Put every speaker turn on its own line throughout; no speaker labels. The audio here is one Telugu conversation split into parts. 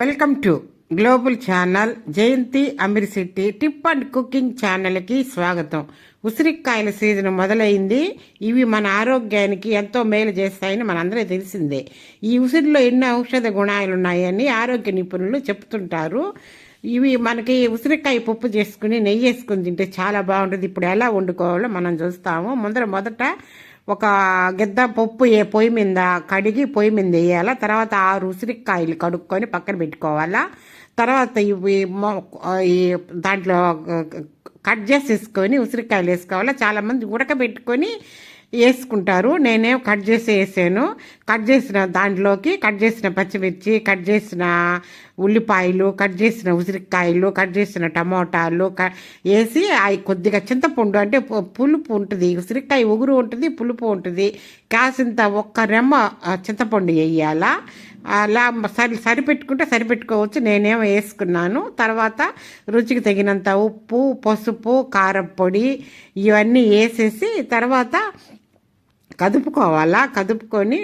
Welcome to global channel Jayanthi Amirshetti tip and cooking ఛానల్కి స్వాగతం. ఉసిరికాయల సీజన్ మొదలైంది. ఇవి మన ఆరోగ్యానికి ఎంతో మేలు చేస్తాయని మనందరికీ తెలిసిందే. ఈ ఉసిరిలో ఎన్నో ఔషధ గుణాలు ఉన్నాయని ఆరోగ్య నిపుణులు చెప్తుంటారు. ఇవి మనకి ఉసిరికాయ పప్పు చేసుకుని నెయ్యి వేసుకుని తింటే చాలా బాగుంటుంది. ఇప్పుడు ఎలా వండుకోవాలో మనం చూస్తాము. ముందర మొదట ఒక గిద్ద పప్పు ఏ పొయ్యి మీద కడిగి పొయ్యి మీద వేయాలా? తర్వాత ఆరు ఉసిరికాయలు కడుక్కొని పక్కన పెట్టుకోవాలా? తర్వాత ఇవి ఈ దాంట్లో కట్ చేసేసుకొని ఉసిరికాయలు వేసుకోవాలా? చాలామంది ఉడకబెట్టుకొని వేసుకుంటారు. నేనేం కట్ చేసి వేసాను. కట్ చేసిన దాంట్లోకి కట్ చేసిన పచ్చిమిర్చి కట్ చేసిన ఉల్లిపాయలు కట్ చేసిన ఉసిరికాయలు కట్ చేసిన టమోటాలు క వేసి అవి కొద్దిగా చింతపండు అంటే పులుపు ఉంటుంది. ఉసిరికాయ ఉగురు ఉంటుంది పులుపు ఉంటుంది. కాసింత ఒక్క రెమ్మ చింతపండు వేయాలా. అలా సరి సరిపెట్టుకుంటే సరిపెట్టుకోవచ్చు. నేనేమో వేసుకున్నాను. తర్వాత రుచికి తగినంత ఉప్పు పసుపు కారపొడి ఇవన్నీ వేసేసి తర్వాత కదుపుకోవాలా? కదుపుకొని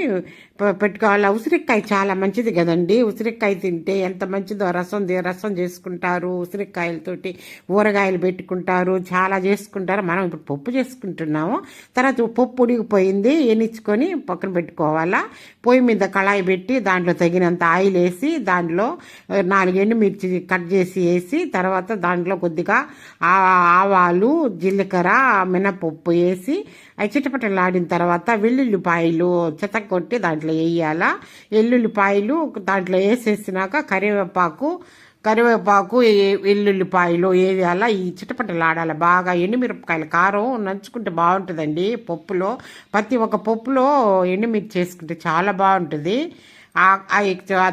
పెట్టుకోవాలా. ఉసిరికాయ చాలా మంచిది కదండి. ఉసిరికాయ తింటే ఎంత మంచిదో రసం రసం చేసుకుంటారు. ఉసిరికాయలతోటి ఊరగాయలు పెట్టుకుంటారు. చాలా చేసుకుంటారు. మనం ఇప్పుడు పప్పు చేసుకుంటున్నాము. తర్వాత పప్పు ఉడిగిపోయింది ఎనిచ్చుకొని పక్కన పెట్టుకోవాలా. పొయ్యి మీద కళాయి పెట్టి దాంట్లో తగినంత ఆయిల్ వేసి దాంట్లో నాలుగు ఎండుమిర్చి కట్ చేసి వేసి తర్వాత దాంట్లో కొద్దిగా ఆ- ఆవాలు జీలకర్ర మినపప్పు వేసి అవి చిటపటలాడిన తర్వాత వెల్లుల్లిపాయలు చెతకొట్టి దాంట్లో వేయాలా? వెల్లుల్లిపాయలు దాంట్లో వేసేసినాక కరివేపాకు కరివేపాకు ఏ- వెల్లుల్లిపాయలు వేయాలా? ఈ చిటపటలాడాలి? బాగా ఎండుమిరపకాయల కారం నంచుకుంటే బాగుంటుందండి పప్పులో. ప్రతి ఒక్క పప్పులో ఎండుమిర్చి చేసుకుంటే చాలా బాగుంటుంది.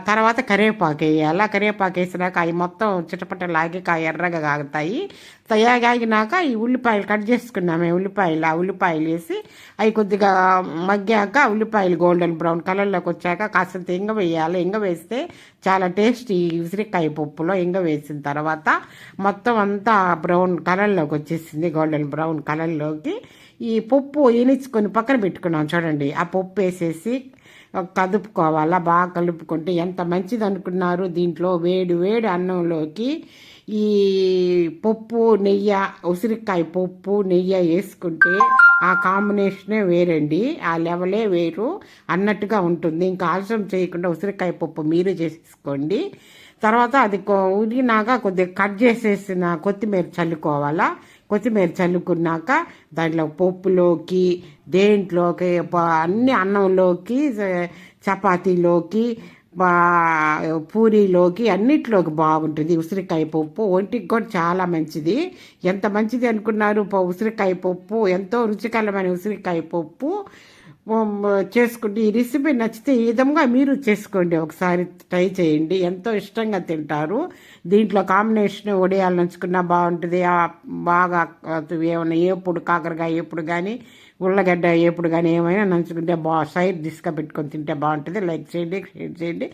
తర్వాత కరివేపాకు వేయాలి. కరివేపాకు వేసినాక అవి మొత్తం చిటపట లాగి ఎర్రగా కాగుతాయి. తయాగాగినాక ఈ ఉల్లిపాయలు కట్ చేసుకున్నామే ఉల్లిపాయలు ఆ ఉల్లిపాయలు వేసి అవి కొద్దిగా మగ్గాక ఉల్లిపాయలు గోల్డెన్ బ్రౌన్ కలర్లోకి వచ్చాక కాస్తంత ఇంగ వేయాలి. ఇంగ వేస్తే చాలా టేస్ట్ ఈ ఉసిరికాయ పప్పులో ఇంగ వేసిన తర్వాత మొత్తం అంతా బ్రౌన్ కలర్లోకి వచ్చేసింది. గోల్డెన్ బ్రౌన్ కలర్లోకి ఈ పప్పు ఎనిచుకొని పక్కన పెట్టుకున్నాం. చూడండి. ఆ పప్పు వేసేసి కదుపుకోవాలా బాగా కలుపుకుంటే ఎంత మంచిది అనుకున్నారు దీంట్లో? వేడి వేడి అన్నంలోకి ఈ పప్పు నెయ్యి ఉసిరికాయ పప్పు నెయ్యి వేసుకుంటే ఆ కాంబినేషనే వేరండి. ఆ లెవలే వేరు. అన్నట్టుగా ఉంటుంది. ఇంకా ఆలస్యం చేయకుండా ఉసిరికాయ పప్పు మీరు చేసేసుకోండి తర్వాత అది కొ- కొద్దిగా కట్ చేసేసిన కొత్తిమీర చల్లుకోవాలా? కొత్తిమీర చల్లుకున్నాక దాంట్లో పప్పులోకి దేంట్లోకి అన్ని అన్నంలోకి చపాతీలోకి పూరీలోకి అన్నిట్లోకి బాగుంటుంది. ఉసిరికాయ పప్పు ఒంటికి కూడా చాలా మంచిది. ఎంత మంచిది అనుకున్నారు ఉసిరికాయ పప్పు. ఎంతో రుచికరమైన ఉసిరికాయ పప్పు. చేసుకోండి ఈ రెసిపీ నచ్చితే ఈ విధంగా మీరు చేసుకోండి. ఒకసారి ట్రై చేయండి. ఎంతో ఇష్టంగా తింటారు. దీంట్లో కాంబినేషన్ ఒడియాలు నంచుకున్నా బాగుంటుంది. బాగా ఏమైనా ఏపుడు కాకరకాయ ఏపుడు కానీ ఉల్లగడ్డ ఏపుడు కానీ ఏమైనా నంచుకుంటే బా సైడ్ డిస్గా పెట్టుకొని తింటే బాగుంటుంది. లైక్ చేయండి షేర్ చేయండి.